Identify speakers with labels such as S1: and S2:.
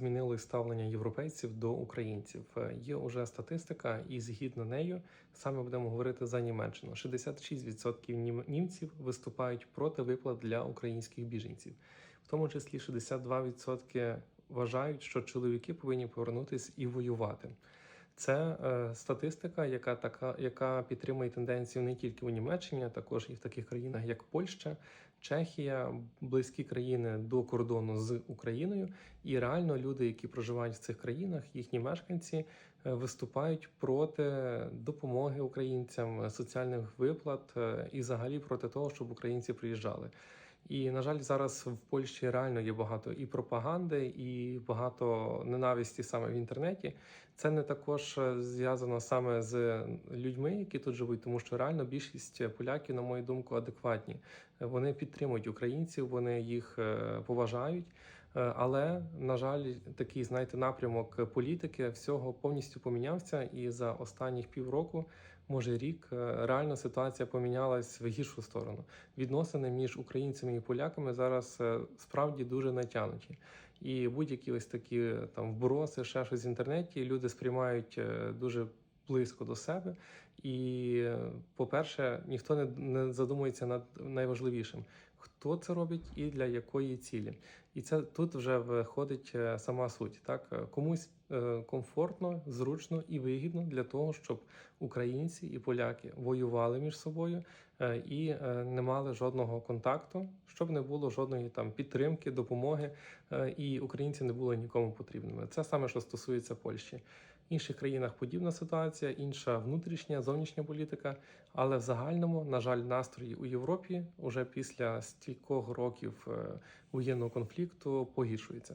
S1: змінилось ставлення європейців до українців? Е, Є уже статистика, і згідно нею саме будемо говорити за Німеччину. 66% нім- німців виступають проти виплат для українських біженців, в тому числі 62% вважають, що чоловіки повинні повернутися і воювати. Це е, статистика, яка така, яка підтримує тенденцію не тільки у Німеччині, а також і в таких країнах, як Польща, Чехія, близькі країни до кордону з Україною. І реально люди, які проживають в цих країнах, їхні мешканці е, виступають проти допомоги українцям, соціальних виплат е, і взагалі проти того, щоб українці приїжджали. І на жаль, зараз в Польщі реально є багато і пропаганди, і багато ненависті саме в інтернеті. Це не також е, зв'язано саме з людьми, які тут живуть, тому що реально більшість поляків, на мою думку, адекватні. Вони підтримують українців, вони їх е, поважають. Е, Але на жаль, такий знаєте напрямок політики всього повністю помінявся, і за останніх півроку, може рік, е, реально ситуація помінялась в гіршу сторону. Відносини між українцями і поляками зараз е, справді дуже натянуті. І будь-які ось такі там вброси, ще щось в інтернеті люди сприймають дуже близько до себе. І, по-перше, ніхто не, не задумується над найважливішим, хто це робить і для якої цілі. І це тут вже виходить е, сама суть. Так комусь е, комфортно, зручно і вигідно для того, щоб українці і поляки воювали між собою е, і не мали жодного контакту, щоб не було жодної там підтримки, допомоги, і українці не були нікому потрібними. Це саме що стосується Польщі. В інших країнах подібна ситуація, інша внутрішня, зовнішня політика. Але в загальному, на жаль, настрої у Європі уже після стількох років е, воєнного конфлікту погіршуються.